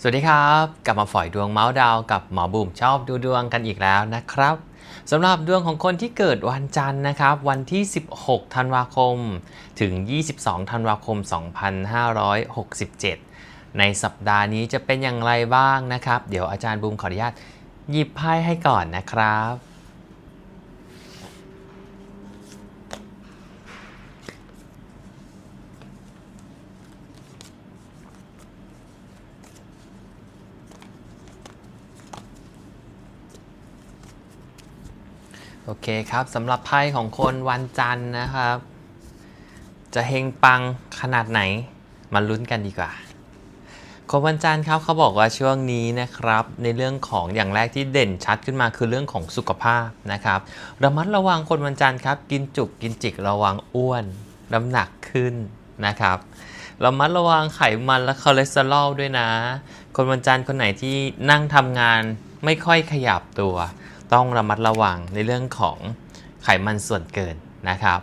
สวัสดีครับ กลับมาฝอยดวงเมาส์ดาวกับหมอบุ๋มชอบดูดวงกันอีกแล้วนะครับสำหรับดวงของคนที่เกิดวันจันทร์นะครับ วันที่ 16 ธันวาคม ถึง 22 ธันวาคม 2567 ในสัปดาห์นี้จะเป็นอย่างไรบ้างนะครับ เดี๋ยวอาจารย์บุ๋มขออนุญาตหยิบไพ่ให้ก่อนนะครับ โอเคครับสำหรับไพ่ของคนวันจันทร์นะครับ จะเฮงปังขนาดไหนมาลุ้นกันดีกว่า คนวันจันทร์ครับเขาบอกว่าช่วงนี้นะครับ ในเรื่องของอย่างแรกที่เด่นชัดขึ้นมาคือเรื่องของสุขภาพนะครับระมัดระวังคนวันจันทร์ครับ กินจุกกินจิกระวังอ้วนน้ำหนักขึ้นนะครับระมัดระวังไขมันและคอเลสเตอรอลด้วยนะ คนวันจันทร์คนไหนที่นั่งทำงานไม่ค่อยขยับตัว ต้องระมัดระวังในเรื่องของไขมันส่วนเกินนะครับ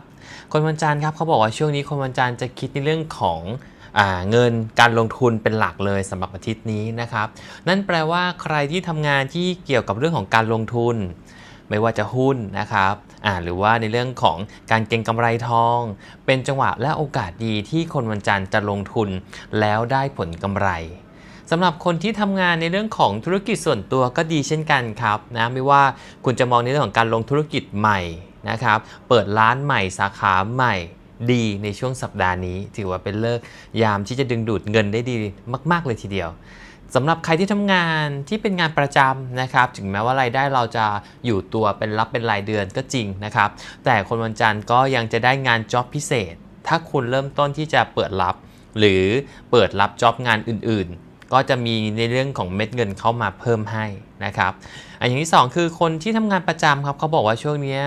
คนวันจันทร์ครับเขาบอกว่าช่วงนี้คนวันจันทร์จะคิดในเรื่องของอเงินการลงทุนเป็นหลักเลยสำหรับอาทิตย์นี้นะครับ นั่นแปลว่าใครที่ทำงานที่เกี่ยวกับเรื่องของการลงทุน ไม่ว่าจะหุ้นนะครับหรือว่าในเรื่องของการเก็งกำไรทอง เป็นจังหวะและโอกาสดีที่คนวันจันทร์จะลงทุนแล้วได้ผลกำไร สำหรับคนที่ทำงานในเรื่องของธุรกิจส่วนตัวก็ดีเช่นกันครับนะไม่ว่าคุณจะมองในเรื่องของการลงธุรกิจใหม่นะครับ เปิดร้านใหม่สาขาใหม่ดีในช่วงสัปดาห์นี้ ถือว่าเป็นเลิกยามที่จะดึงดูดเงินได้ดีมาก ๆ เลยทีเดียวสำหรับใครที่ทำงานที่เป็นงานประจำนะครับ ถึงแม้ว่ารายได้เราจะอยู่ตัวเป็นรับเป็นรายเดือนก็จริงนะครับ แต่คนวันจันทร์ก็ยังจะได้งานจ็อบพิเศษ ถ้าคุณเริ่มต้นที่จะเปิดรับ หรือเปิดรับจ็อบงานอื่น ก็จะมีในเรื่องของเม็ดเงินเข้ามาเพิ่มให้นะครับอันอย่างที่ 2 คือคนที่ทำงานประจำครับเขาบอกว่าช่วงนี้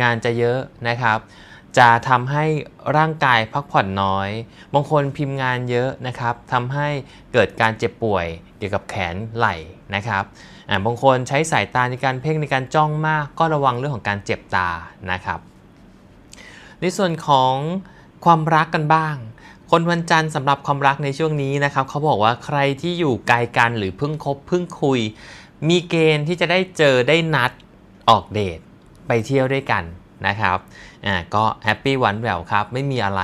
งานจะเยอะนะครับ จะทำให้ร่างกายพักผ่อนน้อย บางคนพิมพ์งานเยอะนะครับทำให้เกิดการเจ็บป่วยเกี่ยวกับแขนไหล่นะครับอ่าบางคนใช้สายตาในการเพ่งในการจ้องมาก ก็ระวังเรื่องของการเจ็บตานะครับ ในส่วนของความรักกันบ้าง คนวันจันทร์สำหรับความรักในช่วงนี้นะครับเขาบอกว่าใครที่อยู่ไกลกันหรือเพิ่งคบเพิ่งคุย มีเกณฑ์ที่จะได้เจอได้นัดออกเดทไปเที่ยวด้วยกันนะครับ อ่า ก็แฮปปี้วานแหววครับ ไม่มีอะไร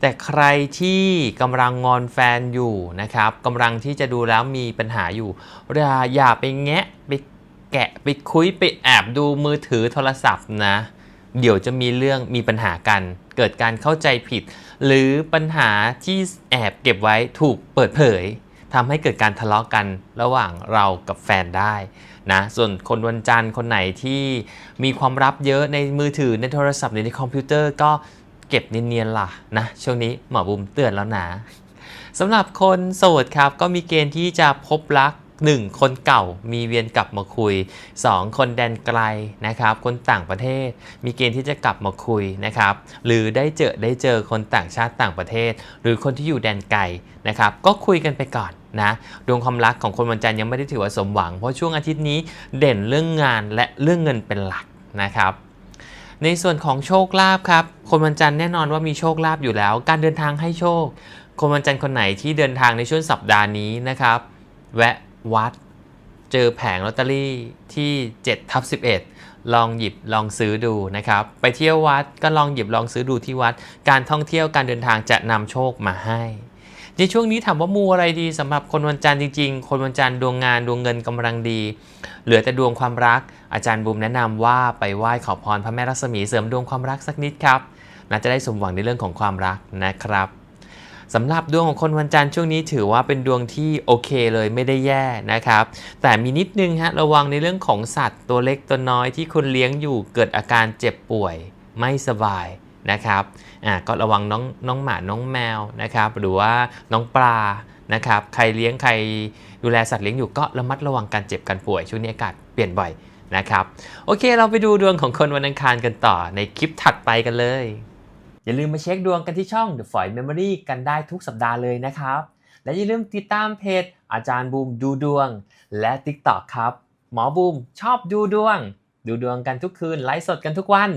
แต่ใครที่กำลังงอนแฟนอยู่นะครับกำลังที่จะดูแล้วมีปัญหาอยู่ อย่าอย่าไปแงะ ไปแกะ ไปคุย ไปแอบดูมือถือโทรศัพท์นะ เดี๋ยวจะมีเรื่องมีปัญหากัน เกิดการเข้าใจผิด หรือปัญหาที่แอบเก็บไว้ถูกเปิดเผยทำให้เกิดการทะเลาะกันระหว่างเรากับแฟนได้นะส่วนคนวันจันทร์คนไหนที่มีความลับเยอะในมือถือในโทรศัพท์หรือในคอมพิวเตอร์ก็เก็บเนียนๆล่ะนะช่วงนี้หมอบุมเตือนแล้วนะสำหรับคนโสดครับก็มีเกณฑ์ที่จะพบรัก 1. คนเก่ามีเวียนกลับมาคุย 2. คนแดนไกลนะครับคนต่างประเทศมีเกณฑ์ที่จะกลับมาคุยนะครับหรือได้เจอได้เจอคนต่างชาติต่างประเทศ หรือคนที่อยู่แดนไกลนะครับก็คุยกันไปก่อนนะดวงความรักของคนวันจันทร์ยังไม่ได้ถือว่าสมหวัง เพราะช่วงอาทิตย์นี้เด่นเรื่องงานและเรื่องเงินเป็นหลักนะครับในส่วนของโชคลาภครับ คนวันจันทร์แน่นอนว่ามีโชคลาภอยู่แล้ว การเดินทางให้โชค คนวันจันทร์คนไหนที่เดินทางในช่วงสัปดาห์นี้นะครับ แวะ วัด เจอแผงลอตเตอรี่ที่7ทับ11 ลองหยิบลองซื้อดูนะครับ ไปเที่ยววัดก็ลองหยิบลองซื้อดูที่วัด การท่องเที่ยวการเดินทางจะนำโชคมาให้ในช่วงนี้ถามว่ามูอะไรดีสำหรับคนวันจันทร์จริงๆ คนวันจันทร์ดวงงานดวงเงินกำลังดี เหลือแต่ดวงความรัก อาจารย์บุมแนะนำว่าไปไหว้ขอพรพระแม่รัศมีเสริมดวงความรักสักนิดครับน่าจะได้สมหวังในเรื่องของความรักนะครับ สำหรับดวงของคนวันจันทร์ช่วงนี้ถือว่าเป็นดวงที่โอเคเลยไม่ได้แย่นะครับ แต่มีนิดนึงฮะระวังในเรื่องของสัตว์ตัวเล็กตัวน้อยที่คุณเลี้ยงอยู่เกิดอาการเจ็บป่วยไม่สบายนะครับอ่าก็ระวังน้องน้องหมาน้องแมวนะครับ หรือว่าน้องปลานะครับ ใครเลี้ยงใครดูแลสัตว์เลี้ยงอยู่ก็ระมัดระวังการเจ็บการป่วยช่วงนี้อากาศเปลี่ยนบ่อยนะครับ โอเคเราไปดูดวงของคนวันอังคารกันต่อในคลิปถัดไปกันเลย อย่าลืมมาเช็คดวงกันที่ช่อง The f o y Memory กันได้ทุกสัปดาห์เลยนะครับ และอย่าลืมติดตามเพจอาจารย์บูมดูดวง และ TikTok ครับ หมอบูมชอบดูดวง ดูดวงกันทุกคืนไลฟ์สดกันทุกวัน